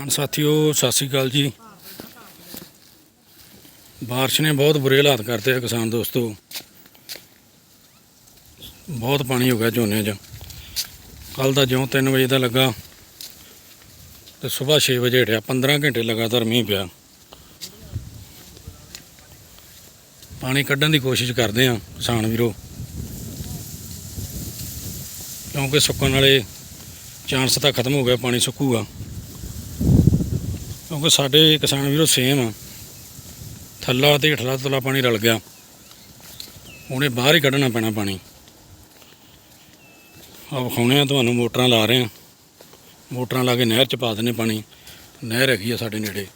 ਕਿਸਾਨ ਸਾਥੀਓ, ਸਤਿ ਸ੍ਰੀ ਅਕਾਲ ਜੀ। ਬਾਰਿਸ਼ ਨੇ ਬਹੁਤ ਬੁਰੇ ਹਾਲਾਤ ਕਰਤੇ ਆ ਕਿਸਾਨ ਦੋਸਤੋ। ਬਹੁਤ ਪਾਣੀ ਹੋ ਗਿਆ ਝੋਨੇ 'ਚ। ਕੱਲ ਦਾ ਜਿਉਂ 3 ਵਜੇ ਦਾ ਲੱਗਾ ਤੇ ਸਵੇਰ 6 ਵਜੇ ਹਟਿਆ 15 ਘੰਟੇ ਲਗਾਤਾਰ ਮੀਂਹ ਪਿਆ। ਪਾਣੀ ਕੱਢਣ ਦੀ ਕੋਸ਼ਿਸ਼ ਕਰਦੇ ਆ ਕਿਸਾਨ ਵੀਰੋ। ਕਿਉਂਕਿ ਸੁੱਕਣ ਵਾਲੇ ਚਾਂਸ ਤਾਂ ਖਤਮ ਹੋ ਗਿਆ ਪਾਣੀ ਸੁੱਕੂਗਾ। ਕਿਉਂਕਿ ਸਾਡੇ ਕਿਸਾਨ ਵੀਰੋ ਸੇਮ ਆ। ਥੱਲਾ ਤੇ ਹੇਠਲਾ ਤਲਾ ਪਾਣੀ ਰਲ ਗਿਆ। ਉਹਨੇ ਬਾਹਰ ਹੀ ਕੱਢਣਾ ਪੈਣਾ ਪਾਣੀ। ਆ ਵਿਖਾਉਣੇ ਆ ਤੁਹਾਨੂੰ, ਮੋਟਰਾਂ ਲਾ ਰਹੇ ਆ। ਮੋਟਰਾਂ ਲਾ ਕੇ ਨਹਿਰ ਚ ਪਾ ਦਿੰਨੇ ਪਾਣੀ। ਨਹਿਰ ਹੈਗੀ ਆ ਸਾਡੇ ਨੇੜੇ।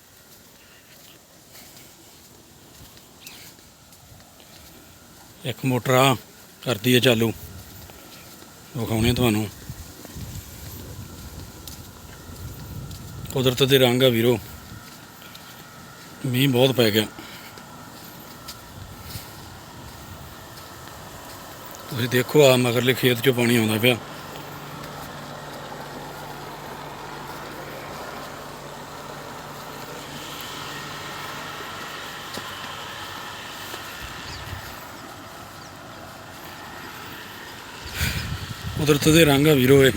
ਇੱਕ ਮੋਟਰ ਆ, ਕਰਦੀ ਹੈ ਚਾਲੂ। ਵਿਖਾਉਣੇ ਆ ਤੁਹਾਨੂੰ। ਕੁਦਰਤ ਦੇ ਰੰਗ ਆ ਵੀਰੋ। ਮੀਂਹ ਬਹੁਤ ਪੈ ਗਿਆ। ਤੁਸੀਂ ਦੇਖੋ ਆ ਮਗਰਲੇ ਖੇਤ 'ਚੋਂ ਪਾਣੀ ਆਉਂਦਾ ਪਿਆ। ਕੁਦਰਤ ਦੇ ਰੰਗ ਆ ਵੀਰੋ ਇਹ।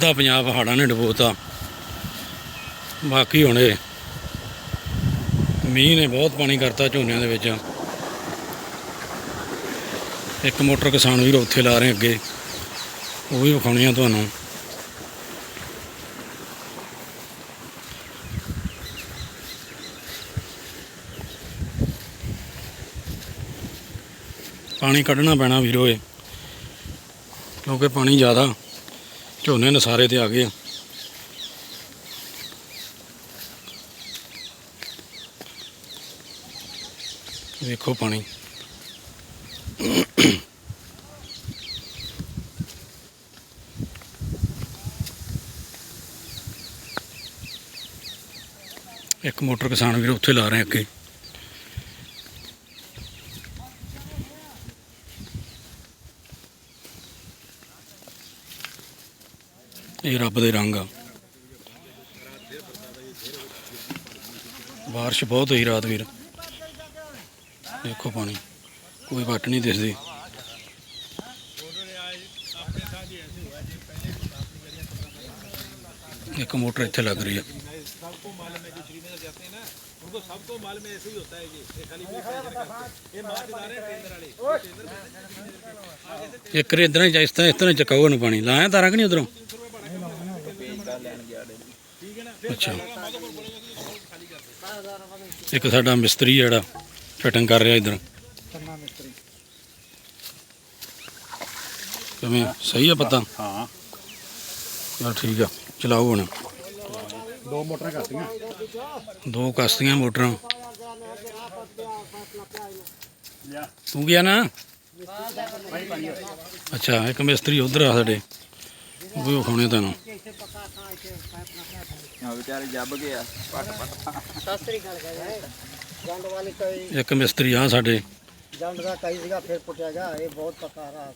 ਅੱਧਾ ਪੰਜਾਬ ਹਾੜਾਂ ਨੇ ਡਬੋਤਾ। ਬਾਕੀ ਹੁਣੇ ਮੀਂਹ ਨੇ ਬਹੁਤ ਪਾਣੀ ਕਰਤਾ ਝੋਨਿਆਂ ਦੇ ਵਿੱਚ। ਇੱਕ ਮੋਟਰ ਕਿਸਾਨ ਵੀਰ ਉੱਥੇ ਲਾ ਰਹੇ ਅੱਗੇ। ਉਹ ਵੀ ਵਿਖਾਉਣੀ ਆ ਤੁਹਾਨੂੰ। ਪਾਣੀ ਕੱਢਣਾ ਪੈਣਾ ਵੀਰੋ ਇਹ, ਕਿਉਂਕਿ ਪਾਣੀ ਜ਼ਿਆਦਾ। ਝੋਨੇ ਨਸਾਰੇ ਤੇ ਆ ਗਏ ਆ। ਵੇਖੋ ਪਾਣੀ। ਇੱਕ ਮੋਟਰ ਕਿਸਾਨ ਵੀਰ ਉੱਥੇ ਲਾ ਰਹੇ ਅੱਗੇ। ਇਹ ਰੱਬ ਦੇ ਰੰਗ ਆ। بارش ਬਹੁਤ ਹੋਈ ਰਾਤ ਵੀਰ। ਦੇਖੋ ਪਾਣੀ, ਕੋਈ ਵੱਟ ਨਹੀਂ ਦਿਸਦੀ। ਇੱਕ ਮੋਟਰ ਇੱਥੇ ਲੱਗ ਰਹੀ ਆ। ਸਭ ਤੋਂ ਮਾਲ ਮੈਂ ਜੋ ਸ਼੍ਰੀਨਗਰ ਜਾਂਦੇ ਨਾ ਉनको ਸਭ ਤੋਂ ਮਾਲ ਮੈਂ ਐਸੇ ਹੀ ਹੁੰਦਾ ਹੈ ਜੀ ਇਹ ਖਾਲੀ ਇਹ ਮਾਰਦਾਰੇ ਟ੍ਰੇਨਰ ਵਾਲੇ ਟ੍ਰੇਨਰ ਇੱਕ ਰੇ ਇਦਾਂ ਹੀ ਇਸ ਤਰ੍ਹਾਂ ਇਸ ਪਾਣੀ। ਲਾਇਆ ਤਾਰਾਂ ਕਿ ਇੱਕ ਸਾਡਾ ਮਿਸਤਰੀ ਜਿਹੜਾ ਫਿਟਿੰਗ ਕਰ ਰਿਹਾ ਇਧਰ। ਕੰਨਾ ਸਹੀ ਆ ਪਤਾ? ਹਾਂ। ਚਲ ਠੀਕ ਆ ਚਲਾਓ ਹੁਣ। ਦੋ ਮੋਟਰਾਂ ਕਰਤੀਆਂ ਦੋ ਕਸਤੀਆਂ ਮੋਟਰਾਂ। ਤੂੰ ਗਿਆ ਨਾ? ਅੱਛਾ ਇੱਕ ਮਿਸਤਰੀ ਉਧਰ ਆ ਸਾਡੇ। ਉਹ ਵਿਖਾਉਣੇ ਤੈਨੂੰ ਆ ਵਿਚਾਰੇ ਜੱਬ ਗਏ ਆ। ਪੱਟ ਪੱਟ ਸਸਰੀ ਗੱਲ ਕਰੇ ਜੰਡ ਵਾਲੀ ਕਈ ਇੱਕ ਮਿਸਤਰੀ ਆ ਸਾਡੇ। ਜੰਡ ਦਾ ਕਈ ਸੀਗਾ ਫਿਰ ਪੁੱਟਿਆ ਗਿਆ। ਇਹ ਬਹੁਤ ਪੱਕਾ ਰਹਾ